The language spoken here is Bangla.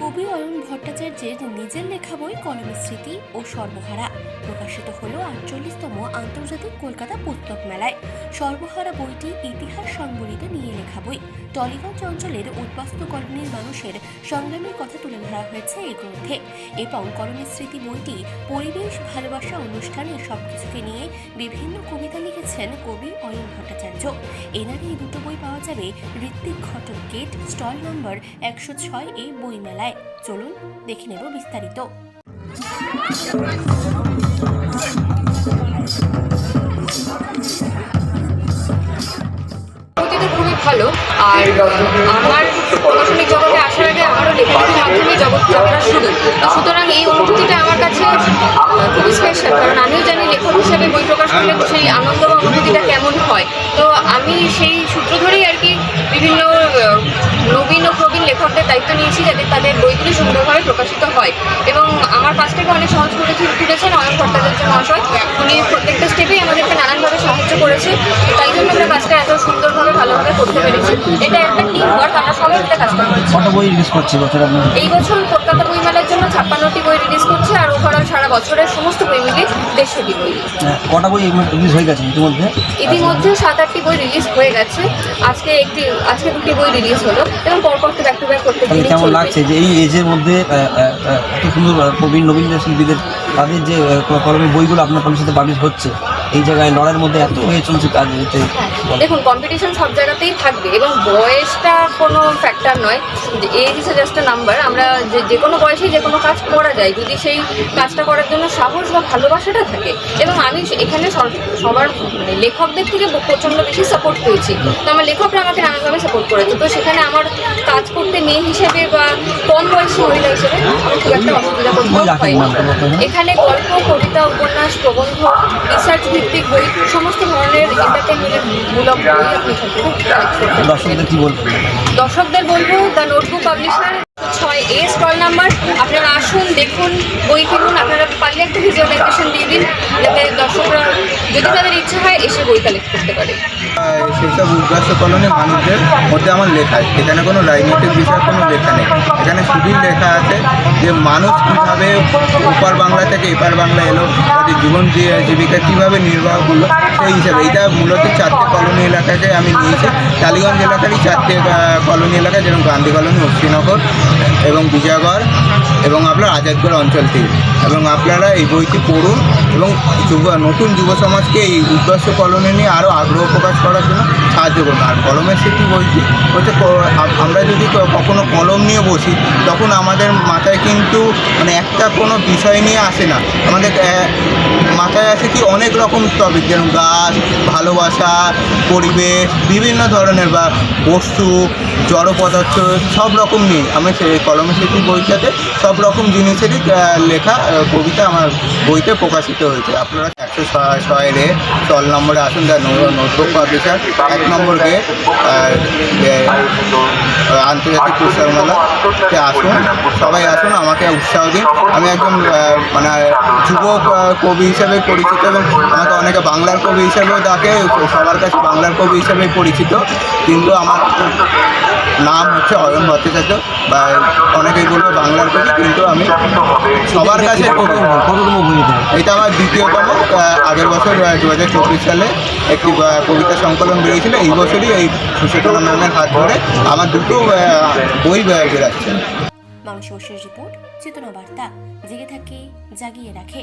কবি অয়ন ভট্টাচার্যের নিজের লেখা বই কলমের স্মৃতি ও সর্বহারা প্রকাশিত হল আটচল্লিশতম আন্তর্জাতিক কলকাতা পুস্তক মেলায়। সর্বহারা বইটি ইতিহাস সংবলিত নিয়ে লেখা বই। টলিগঞ্জ অঞ্চলের উদ্বাস্তু কলোনির মানুষের সংগ্রামের কথা তুলে ধরা হয়েছে এই গ্রন্থে। এবং কলমের স্মৃতি বইটি পরিবেশ, ভালোবাসা, অনুষ্ঠানে সবকিছুকে নিয়ে বিভিন্ন কবিতা লিখেছেন কবি অয়ন ভট্টাচার্য। এনার এই দুটো বই পাওয়া যাবে Ritwik Ghatak gate, stall number একশো ছয় এই বইমেলায়। চলুন, দেখে নেব বিস্তারিত। ভালো। আর আমার প্রকাশনিক জগতে আসার আগে আমারও লেখালেখির মাধ্যমে জগৎ যাত্রা শুরু। সুতরাং এই অনুভূতিটা আমার কাছে খুবই স্পেশাল কারণ আমিও জানি লেখক হিসেবে বই প্রকাশ করলে সেই আনন্দ বা অনুভূতিটা কেমন হয়। তো আমি সেই সূত্র ধরেই আর কি বিভিন্ন নবীন ও প্রবীণ লেখকদের দায়িত্ব নিয়েছি যাতে তাদের বইগুলি সুন্দরভাবে প্রকাশিত হয়। এবং আমার কাজটাকে অনেক সহজ করে তুলেছেন অয়ন ভট্টাচার্য মহাশয়। উনি প্রত্যেকটা স্টেপেই আমাদেরকে নানানভাবে সাহায্য করেছে। তাই জন্য আমরা কাজটা করতে পেরেছি। এটা একটা টিম ওয়ার্ক আমরা সবাই মিলে কাজটা করেছি কত বই রিলিজ করছে বছর এই বছর কলকাতা বইমেলার জন্য ছাপ্পান্নটি বই রিলিজ করছে আর ওভারঅল সারা বছরের সমস্ত বই মিলিয়ে দেড়শোটি বই। হ্যাঁ, কটা বই রিলিজ হয়ে গেছে ইতিমধ্যে? ইতিমধ্যে সাত আটটি বই রিলিজ হয়ে গেছে। আজকে একটি আজকে দুটি বই রিলিজ হলো এবং পরপর ব্যাক টু ব্যাক করতে কেমন লাগছে যে এই এজের মধ্যে এত সুন্দর প্রবীণ নবীন শিল্পীদের তাদের যে কলমের বইগুলো আপনার কলমের সাথে পাবলিশ হচ্ছে? এই জায়গায় লড়াইয়ের মধ্যে এত হয়ে চলছে কাজ এতে হ্যাঁ, দেখুন কম্পিটিশন সব জায়গাতেই থাকবে এবং বয়সটা কোনো ফ্যাক্টর নয়। Age is just a number আমরা যে যে কোনো বয়সে যে কোনো কাজ করা যায় যদি সেই কাজটা করার জন্য সাহস বা ভালোবাসাটা থাকে। এবং আমি এখানে সব- সবার মানে লেখকদের থেকে প্রচণ্ড বেশি সাপোর্ট পেয়েছি তো আমার লেখকরা আমাকে নানানভাবে সাপোর্ট করেছে। তো সেখানে আমার কাজ করতে মেয়ে হিসেবে বা কম বয়সী মহিলা হিসেবে আমার খুব একটা অসুবিধা করতে কোনো? এখানে গল্প কবিতা উপন্যাস প্রবন্ধ রিসার্চ ভিত্তিক বই সমস্ত ধরনের এন্টারটেনমেন্টের মূলক বই আপনি। দর্শকদের কি বলবেন দর্শকদের বলব the notebook publisher a stall number, আপনারা আসুন, দেখুন, বই কিনুন, আপনারা পারলে একটা ভিজুয়ালাইজেশন দিয়ে দিন, যাতে দর্শকরা, যদি তাদের ইচ্ছা হয়, এসে বই কালেক্ট করতে পারে। সেই সব উদ্বাস্ত কলোনির মানুষদের মধ্যে আমার লেখা এখানে কোনো রাজনৈতিক বিষয়ে কোনো লেখা নেই। এখানে শুধুই লেখা আছে যে মানুষ কীভাবে ওপার বাংলা থেকে এপার বাংলা এলো, তাদের জীবন জীবিকা কীভাবে নির্বাহ করল, সেই হিসাবে। এটা মূলত চারটে কলোনি এলাকাকে আমি নিয়েছি। টালিগঞ্জ এলাকারই চারটে কলোনি এলাকা, যেরকম গান্ধী কলোনি, অশ্বিনগর এবং বিজয়গড়। এবং আপনার আজাদগড় অঞ্চল থেকে। এবং আপনারা এই বইটি পড়ুন এবং যুব, নতুন যুব সমাজকে এই উদ্বাস্ত কলমে নিয়ে আরও আগ্রহ প্রকাশ করার জন্য সাহায্য করুন। আর কলমের স্মৃতি বইটি হচ্ছে আমরা যদি কখনো কলম নিয়ে বসি, তখন আমাদের মাথায় কিন্তু মানে একটা কোনো বিষয় নিয়ে আসে না। আমাদের মাথায় আসে কি অনেক রকম টপিক যেমন গাছ, ভালোবাসা, পরিবেশ, বিভিন্ন ধরনের বা বস্তু জড় পদার্থ সব রকম নিয়ে আমি কলমের স্মৃতি বইটাতে সব রকম জিনিসেরই লেখা কবিতা আমার বইতে প্রকাশিত হয়েছে। আপনারা একশো ছয় রে চল নম্বরে আসুন দ্য নোটবুক পাবলিশার, এক নম্বর আন্তর্জাতিক পুস্তক মেলাতে আসুন। সবাই আসুন, আমাকে উৎসাহ দিন। আমি একজন মানে যুবক কবি হিসেবে পরিচিত এবং আমাকে অনেকে বাংলার কবি হিসেবেও ডাকে, সবার কাছে বাংলার কবি হিসেবে পরিচিত। কিন্তু আমার নাম হচ্ছে অয়ন ভট্টাচার্য বা অনেকেই বলবে বাংলার কবি কিন্তু আমি সবার কাছে এটা এটা আমার দ্বিতীয়তম আগের বছর দু হাজার চব্বিশ সালে একটি কবিতা সংকলন বেরিয়েছিল। এই বছরই এই সুশীতলা ম্যামের হাত ধরে আমার দুটো বই বেরাচ্ছে। মানুষ রিপোর্ট চেতনা বার্তা। জেগে থাকে জাগিয়ে রাখে।